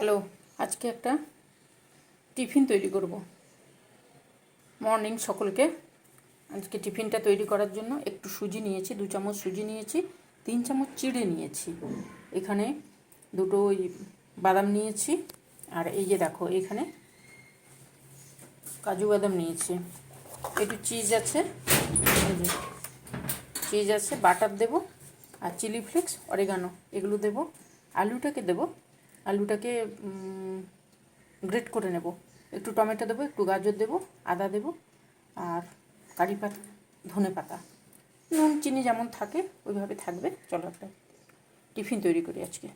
Hello, আজকে একটা tiffin তৈরি করব। মর্নিং সকলকে। আজকে টিফিনটা তৈরি করার জন্য একটু সুজি নিয়েছি, দু চামচ সুজি নিয়েছি, তিন চামচ চিড়ে নিয়েছি। এখানে দুটো ওই বাদাম নিয়েছি আর এই যে দেখো, এখানে কাজু বাদাম নিয়েছি। একটু চিজ আছে চিজ আছে, বাটার দেব আর চিলি ফ্লেক্স, অরেগানো, এগুলো দেব। আলুটাকে দেব আলুটাকে গ্রেট করে নেব। একটু টমেটো দেবো, একটু গাজর দেবো, আদা দেব আর কারি পাতা, ধনে পাতা। নুন, চিনি যেমন থাকে, ওইভাবে থাকবে। চলো একটা টিফিন তৈরি করি আজকে।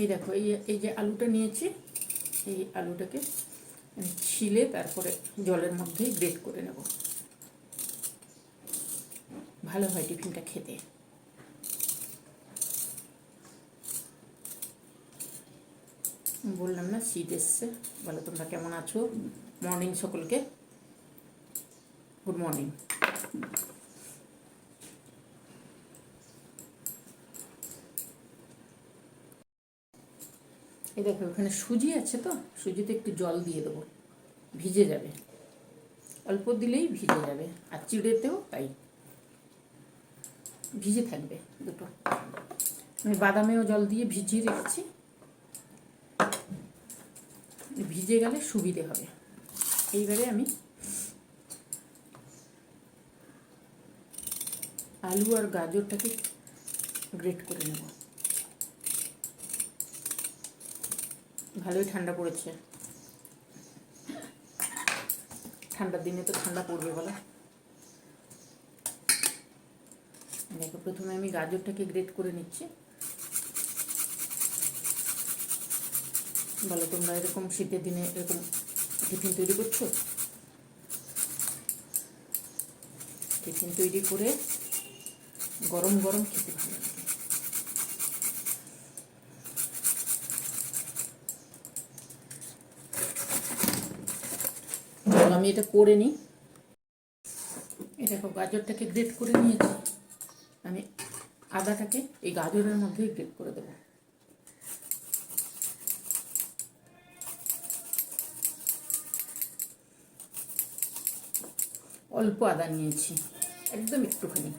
এই দেখো, এই এই যে আলুটা নিয়েছি, এই আলুটাকে ছিলে তারপরে জলের মধ্যেই গ্রেট করে নেব। ভালো হয় টিফিনটা খেতে। বললাম না, শীত এসছে। বলো তোমরা কেমন আছো? মর্নিং সকলকে। গুড মর্নিং এই দেখো ওখানে সুজি আছে তো? সুজিতে একটু জল দিয়ে দেবো। ভিজে যাবে। অল্প দিলেই ভিজে যাবে। আর চিড়েতেও তাই। ভিজে থাকবে দুটো। আমি বাদামেও জল দিয়ে ভিজিয়ে রেখেছি। ভিজে গেলে সুবিধে হবে। এইবারে আমি আলু আর গাজরটাকে গ্রেট করে নেব। ভালোই ঠান্ডা পড়েছে। ঠান্ডার দিনে তো ঠান্ডা পড়বে বলো। দেখো, প্রথমে আমি গাজরটাকে গ্রেট করে নিচ্ছি। বলো, তোমরা এরকম শীতের দিনে এরকম টিফিন তৈরি করছ? টিফিন তৈরি করে গরম গরম খেতে ভালো আমি এটা করে নিই। দেখো, গাজরটাকে গ্রেট করে নিয়েছি। আমি আদাটাকে এই গাজরের মধ্যেই গ্রেট করে দেবো। অল্প আদা নিয়েছি, একদম একটুখানি।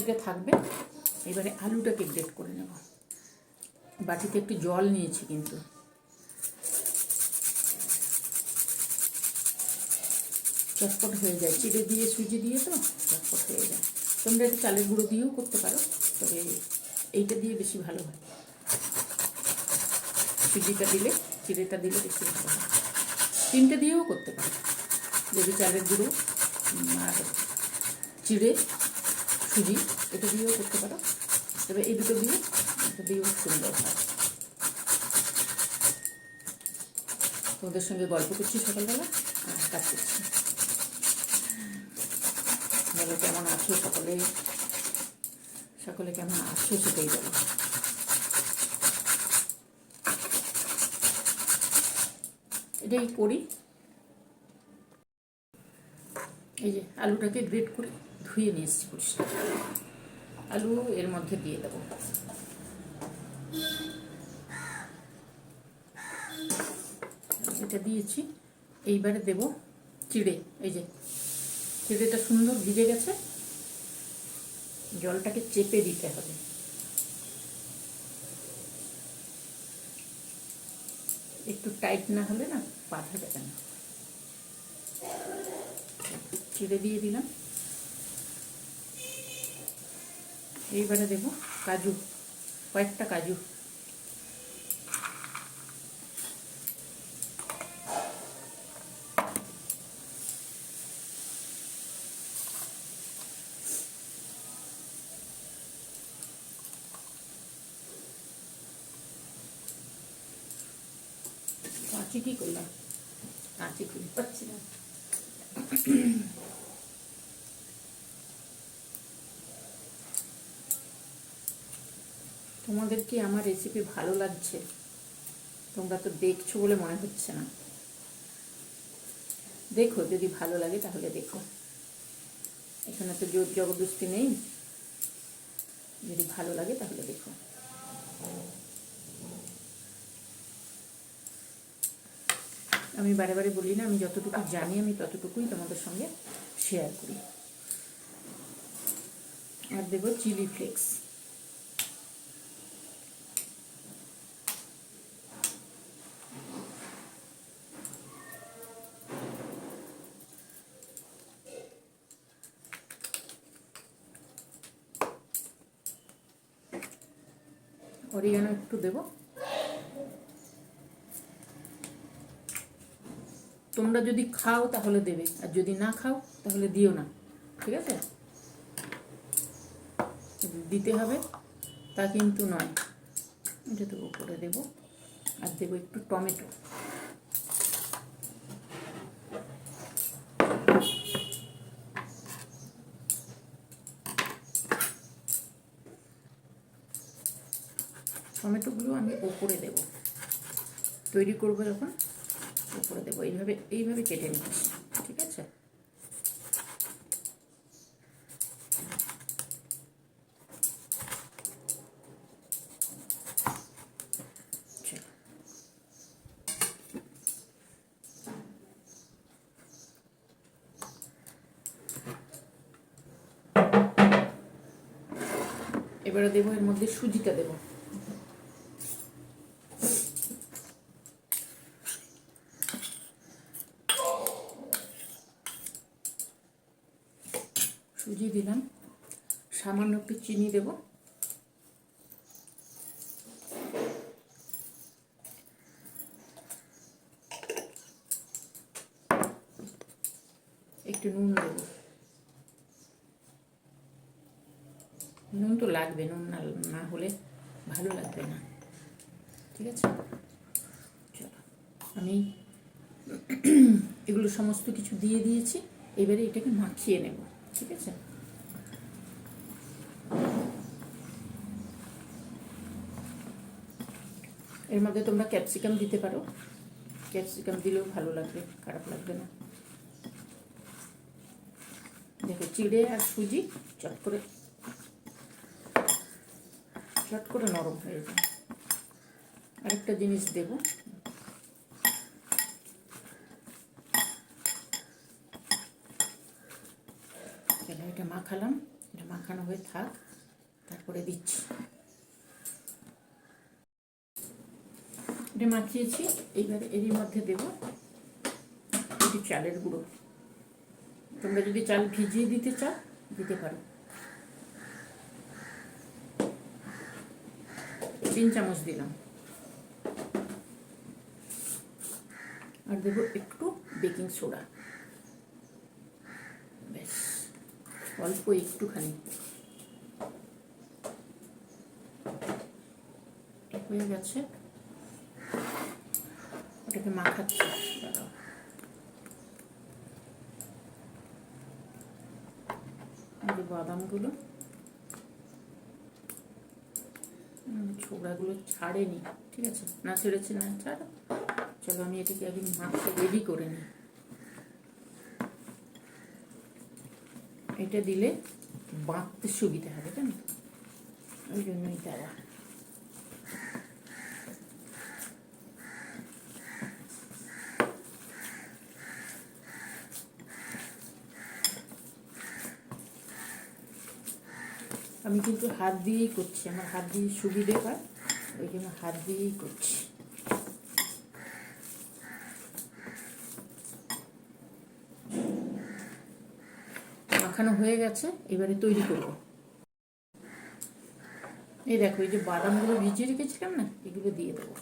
এটা থাকবে, এবারে আলুটাকে গ্রেট করে নেব। বাটিতে একটু জল নিয়েছি কিন্তু। চটপট হয়ে যায়, চিড়ে দিয়ে, সুজি দিয়ে তো চটপট হয়ে যায়। তোমরা একটু চালের গুঁড়ো দিয়েও করতে পারো, তবে এইটা দিয়ে বেশি ভালো হয়। সুজিটা দিলে, চিড়েটা দিলে বেশি ভালো হয়। তিনটে দিয়েও করতে পারো। যদি চালের গুঁড়ো আর চিড়ে, সুজি, এটা দিয়েও করতে পারো। তবে এই দুটো দিয়ে এটা দিয়েও সুন্দর হয় তোমাদের সঙ্গে গল্প করছি সকালবেলা, আর কাজ করছি। বলো কেমন আছো? সকলে সকলে কেমন আছো? সেটাই বলো। এটাই করি। এই যে আলুটাকে গ্রেট করে ধুয়ে নিয়ে এসেছি পরিষ্কার। আলু এর মধ্যে দিয়ে দেবো। এটা দিয়েছি। এইবারে দেব চিড়ে। এই যে চিড়েটা সুন্দর ভিজে গেছে। জলটাকে চেপে দিতে হবে। একটু টাইট না হলে না যাবে না চিড়ে দিয়ে দিলাম। এইবারে দেব কাজু কয়েকটা কাজু। কাঁচি কি করলাম? কাঁচি খুঁজে তোমাদের কি আমার রেসিপি ভালো লাগছে? তোমরা তো দেখছ বলে মনে হচ্ছে না। দেখো, যদি ভালো লাগে তাহলে দেখো। এখানে তো জোর জবরদস্তি নেই। যদি ভালো লাগে তাহলে দেখো। আমি বারে বারে বলি না, আমি যতটুকু জানি, আমি ততটুকুই তোমাদের সঙ্গে শেয়ার করি। আর দেবো চিলি ফ্লেক্স অরিগানো একটু দেবো। তোমরা যদি খাও তাহলে দেবে, আর যদি না খাও তাহলে দিও না, ঠিক আছে? দিতে হবে, তা কিন্তু নয়। এটা তো উপরে দেবো, আর দেবো একটু টমেটো। টমেটোগুলো আমি ওপরে দেব। তৈরি করব যখন। ওপরে দেবো এইভাবে এইভাবে কেটে নিচ্ছি ঠিক আছে? এবারে দেবো এর মধ্যে সুজিটা দেবো সুজি দিলাম সামান্য একটু চিনি দেব। একটু নুন দেব। নুন তো লাগবে, নুন না না হলে ভালো লাগবে না। ঠিক আছে? চলো, আমি এগুলো সমস্ত কিছু দিয়ে দিয়েছি, এবারে এটাকে মাখিয়ে নেব। ঠিক আছে? এর মধ্যে তোমরা ক্যাপসিকাম দিতে পারো। ক্যাপসিকাম দিলেও ভালো লাগবে, খারাপ লাগবে না। দেখো চিড়ে আর সুজি চট করে চট করে নরম হয়ে যায় আরেকটা জিনিস দেবো। এটা মাখালাম, এটা মাখানো হয়ে থাক, তারপরে দিচ্ছি। এটা মাখিয়েছি, এইবারে এরই মধ্যে দেব একটু চালের গুঁড়ো। তোমরা যদি চাল ভিজিয়ে দিতে চাও, দিতে পারো। তিন চামচ দিলাম। আর দেবো একটু বেকিং সোডা। ব্যাস, অল্প একটুখানি। হয়ে গেছে। ওটাকে মাখাচ্ছি দাঁড়াও যে বাদামগুলো ছোবড়াগুলো ছাড়েনি ঠিক আছে না ছেড়েছে না ছাড়ো চলো আমি এটাকে আগে মাখতে রেডি করে নিই এটা দিলে বাঁধতে সুবিধা হবে তাই না ওই জন্যই দেওয়া আমি কিন্তু হাত দিয়েই করছি, আমার হাত দিয়ে সুবিধে হয়, ওই জন্য হাত দিয়েই করছি। মাখানো হয়ে গেছে, এবারে তৈরি করব। এই দেখো, এই যে বাদামগুলো ভিজিয়ে রেখেছিলাম না, এগুলো দিয়ে দেবো।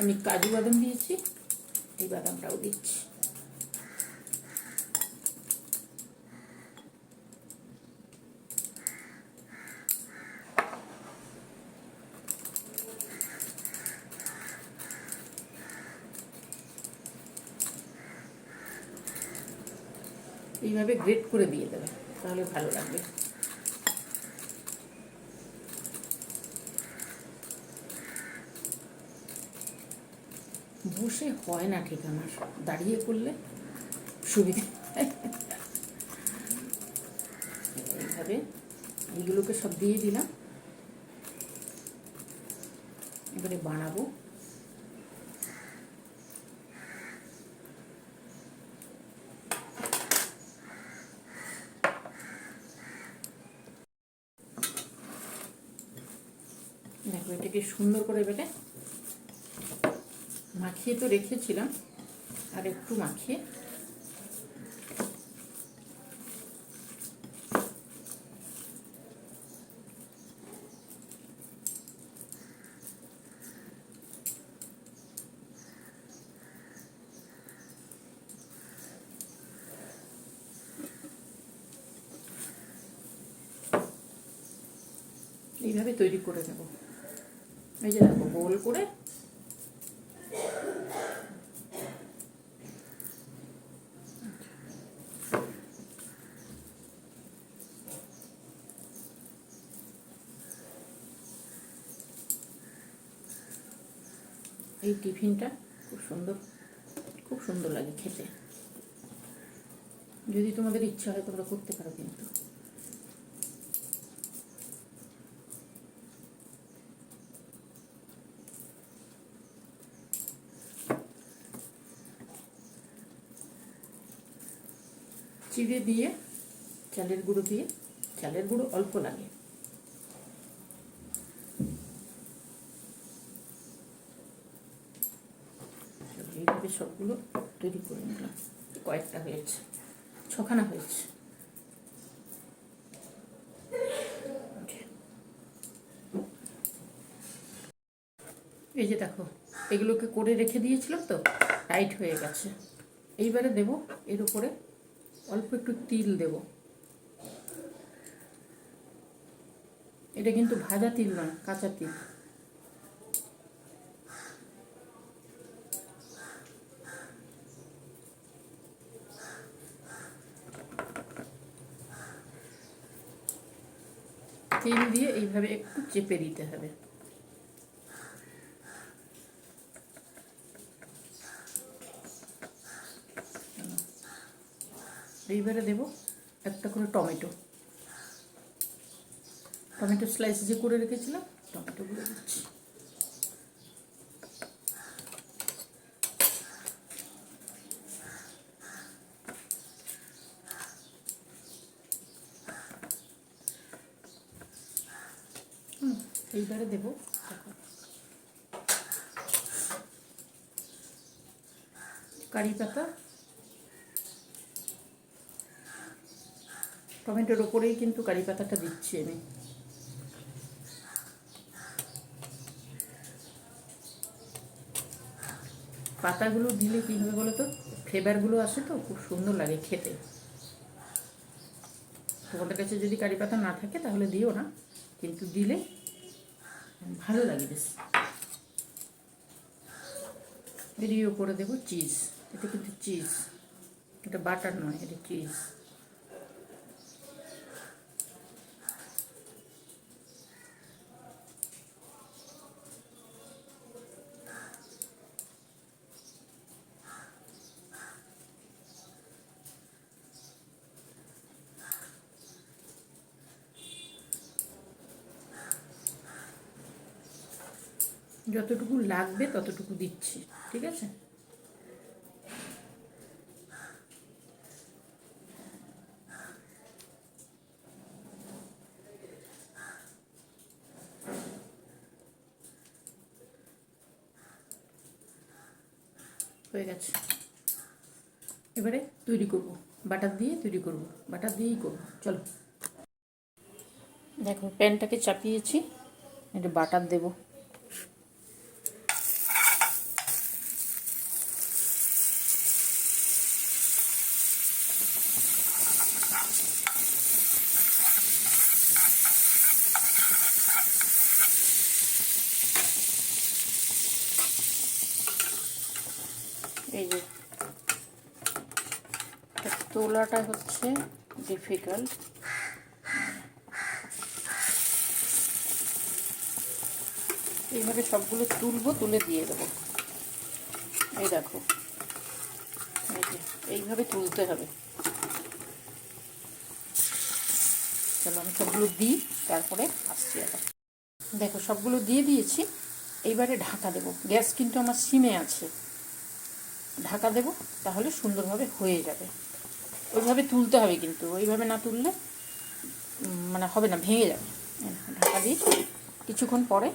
আমি কাজু বাদাম দিয়েছি, এই বাদামটাও দিচ্ছি। এইভাবে গ্রেট করে দিয়ে দেবে, তাহলে ভালো লাগবে। বসে হয় না ঠিক আমার, দাঁড়িয়ে করলে সুবিধে। এইভাবে এইগুলোকে সব দিয়ে দিলাম। এবারে বানাবো। এটাকে সুন্দর করে বেটে মাখিয়ে তো রেখেছিলাম আর একটু মাখিয়ে। এইভাবে তৈরি করে নেব। এই যে দেখো, গোল করে এই টিফিনটা খুব সুন্দর খুব সুন্দর লাগে খেতে। যদি তোমাদের ইচ্ছা হয় তোমরা করতে পারো কিন্তু। চিড়ে দিয়ে, চালের গুঁড়ো দিয়ে, চালের গুঁড়ো অল্প লাগে। এইভাবে সবগুলো তৈরি করে নিলাম। কয়েকটা হয়েছে, ছখানা হয়েছে। এই যে দেখো, এগুলোকে করে রেখে দিয়েছিলাম তো, টাইট হয়ে গেছে। এইবারে দেব এর উপরে অল্প একটু তিল দেব। এটা কিন্তু ভাজা তিল নয় কাঁচা তিল। তিল দিয়ে এইভাবে একটু চেপে দিতে হবে। এইবারে দেব একটা করে টমেটো টমেটো স্লাইস যে করে রেখেছিলাম টমেটোগুলো দিচ্ছি হুম, এইবারে দেবো। কারি পাতা টমেটোর ওপরেই কিন্তু কারি পাতাটা দিচ্ছি আমি। পাতাগুলো দিলে কী হবে বলো তো? ফ্লেভারগুলো আসে তো, খুব সুন্দর লাগে খেতে। তোমাদের কাছে যদি কারি পাতা না থাকে তাহলে দিও না, কিন্তু দিলে ভালো লাগে বেশ। এর উপরে দেবো চিজ এটা কিন্তু চিজ, এটা বাটার নয়, এটা চিজ। যতটুকু লাগবে ততটুকু দিচ্ছি, ঠিক আছে? হয়ে গেছে। এবারে তৈরি করব, বাটার দিয়ে তৈরি করব, বাটার দিয়েই করব, চলো। দেখো, প্যানটাকে চাপিয়েছি এটা বাটার দেবো। এই যে। তোলাটা হচ্ছে ডিফিকাল্ট এইভাবে সবগুলো তুলবো, তুলে দিয়ে দেবো। এই দেখো। এইভাবে তুলতে হবে। চলো আমি সবগুলো দিই, তারপরে আসছি আবার। দেখো, সবগুলো দিয়ে দিয়েছি। এইবারে ঢাকা দেব। গ্যাস কিন্তু আমার সিমে আছে। ঢাকা দেব, তাহলে সুন্দরভাবে হয়ে যাবে। ওইভাবে তুলতে হবে কিন্তু, ওইভাবে না তুললে মানে হবে না, ভেঙে যাবে। ঢাকা দিয়ে কিছুক্ষণ পরে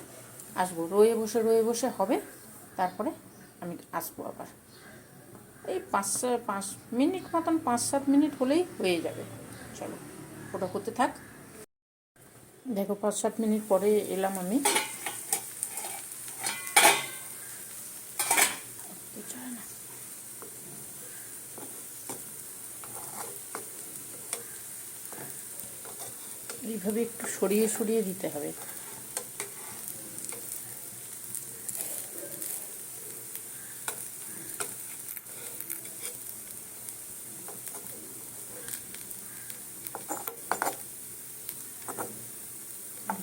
আসব। রয়ে বসে রয়ে বসে হবে, তারপরে আমি আসব আবার। এই পাঁচ পাঁচ মিনিট মতন, পাঁচ, সাত মিনিট হলেই হয়ে যাবে। চলো, ওটা করতে থাক। দেখো, পাঁচ, সাত মিনিট পরে এলাম আমি তো চায় না। এইভাবে একটু সরিয়ে সরিয়ে দিতে হবে।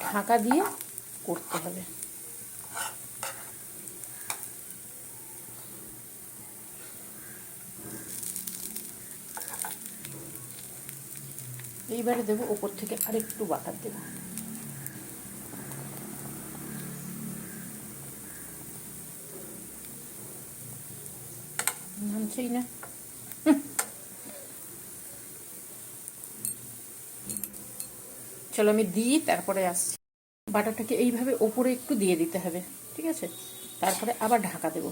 ঢাকা দিয়ে করতে হবে। এইবারে দেবো, ওপর থেকে আরেকটু বাটার দেবো। নামছেই না। চলো আমি দিই, তারপরে আসছি। বাটারটাকে এইভাবে ওপরে একটু দিয়ে দিতে হবে, ঠিক আছে? তারপরে আবার ঢাকা দেব।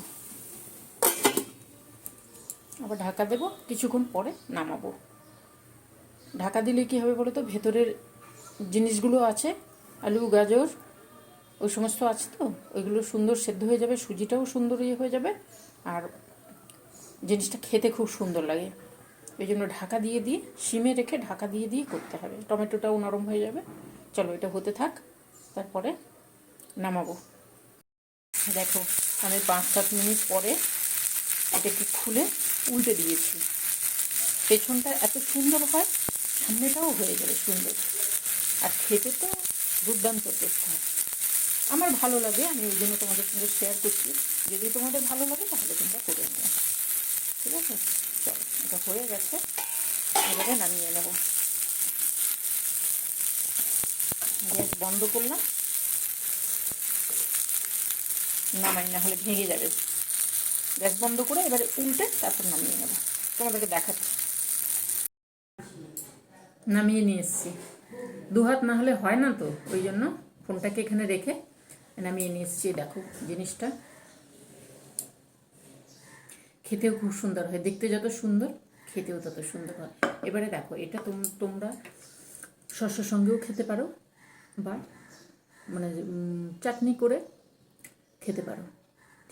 আবার ঢাকা দেব, কিছুক্ষণ পরে নামাবো। ঢাকা দিলে কি হবে বলো তো ভেতরের জিনিসগুলো আছে, আলু, গাজর, ওই সমস্ত আছে তো? ওইগুলো সুন্দর সেদ্ধ হয়ে যাবে, সুজিটাও সুন্দর ইয়ে হয়ে যাবে। আর জিনিসটা খেতে খুব সুন্দর লাগে। এই জন্য ঢাকা দিয়ে দিয়ে সিমে রেখে ঢাকা দিয়ে দিয়ে করতে হবে। টমেটোটাও নরম হয়ে যাবে। চলো, এটা হতে থাক। তারপরে নামাবো। দেখো, আমি পাঁচ সাত মিনিট পরে এটাকে খুলে উল্টে দিয়েছি। পেছনটা এত সুন্দর হয় সামনেটাও হয়ে যাবে সুন্দর। আর খেতে তো দুর্দান্ত টেস্ট হয়। আমার ভালো লাগে, আমি ওই জন্য তোমাদের সঙ্গে শেয়ার করছি। যদি তোমাদের ভালো লাগে তাহলে তোমরা করে নেবে ঠিক আছে? চলো, এটা হয়ে গেছে। এবারে নামিয়ে নেব। গ্যাস বন্ধ করলাম। নামাই, না হলে ভেঙে যাবে। গ্যাস বন্ধ করে এবারে উল্টে তারপর নামিয়ে নেব। তোমাদেরকে দেখাচ্ছি। নামিয়ে নিয়ে এসছি। দু হাত না হলে হয় না তো, ওই জন্য ফোনটাকে এখানে রেখে নামিয়ে নিয়ে এসছি। দেখো জিনিসটা। খেতেও খুব সুন্দর হয়, দেখতে যত সুন্দর, খেতেও তত সুন্দর হয়। এবারে দেখো, এটা তোম- তোমরা শস্যের সঙ্গেও খেতে পারো বা মানে চাটনি করে খেতে পারো,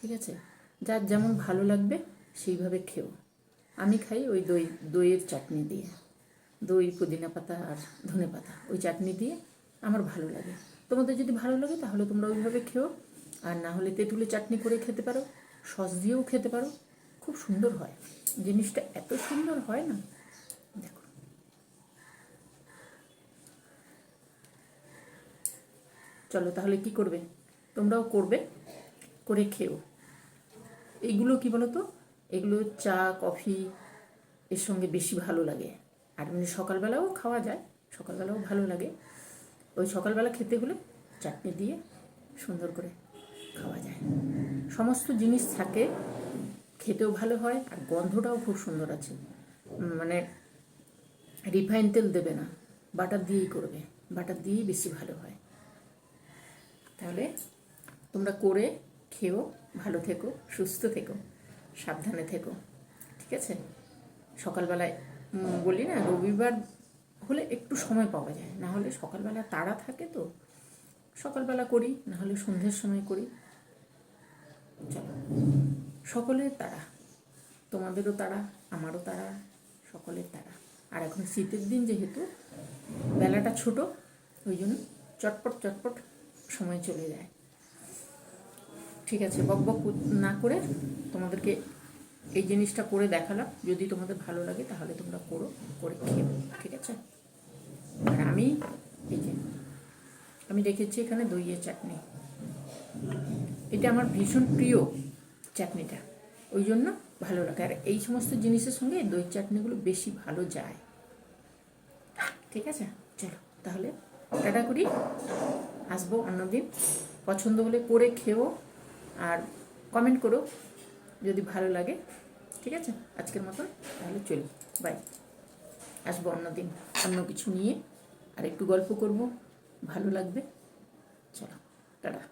ঠিক আছে? যার যেমন ভালো লাগবে সেইভাবে খেও। আমি খাই ওই দই, দইয়ের চাটনি দিয়ে। দই, পুদিনা পাতা আর ধনে পাতা। ওই চাটনি দিয়ে আমার ভালো লাগে। তোমাদের যদি ভালো লাগে তাহলে তোমরা ওইভাবে খেও। আর না হলে তেঁতুলে চাটনি করে খেতে পারো, সস দিয়েও খেতে পারো। খুব সুন্দর হয়। জিনিসটা এত সুন্দর হয় না? দেখো। চলো তাহলে কি করবে? তোমরাও করবে, করে খেও। এইগুলো কি বলো তো এগুলো চা, কফি, এর সঙ্গে বেশি ভালো লাগে। আর এমনি সকালবেলাও খাওয়া যায়, সকালবেলাও ভালো লাগে। ওই সকালবেলা খেতে হলে চাটনি দিয়ে সুন্দর করে খাওয়া যায়। সমস্ত জিনিস থাকে, খেতেও ভালো হয় আর গন্ধটাও খুব সুন্দর আছে। মানে রিফাইন তেল দেবে না, বাটার দিয়েই করবে, বাটার দিয়েই বেশি ভালো হয়। তাহলে তোমরা করে খেও, ভালো থেকো, সুস্থ থেকো, সাবধানে থেকো, ঠিক আছে? সকালবেলায় বলি না, রবিবার হলে একটু সময় পাওয়া যায়। না হলে সকালবেলা তাড়া থাকে তো, সকালবেলা করি, না হলে সন্ধ্যের সময় করি। চলো, সকলের তাড়া তোমাদেরও তারা, আমারও তারা, সকলের তারা। আর এখন শীতের দিন যেহেতু, বেলাটা ছোট, ওই জন্য চটপট চটপট সময় চলে যায়। ঠিক আছে, বক বক না করে তোমাদেরকে এই জিনিসটা করে দেখালাম। যদি তোমাদের ভালো লাগে তাহলে তোমরা করো, করে খেয়ে ঠিক আছে? আর আমি এই যে, আমি রেখেছি এখানে দইয়ের চাটনি। এটা আমার ভীষণ প্রিয় চাটনিটা, ওই জন্য ভালো লাগে। আর এই সমস্ত জিনিসের সঙ্গে দই চাটনিগুলো বেশি ভালো যায়। ঠিক আছে? চলো, তাহলে টাটা করি। আসব অন্যদিন। পছন্দ হলে করে খেও আর কমেন্ট করো যদি ভালো লাগে। ঠিক আছে? আজকের মতন তাহলে চলি। বাই আসব অন্যদিন অন্য কিছু নিয়ে আর একটু গল্প করব। ভালো লাগবে। চলো, টাটা।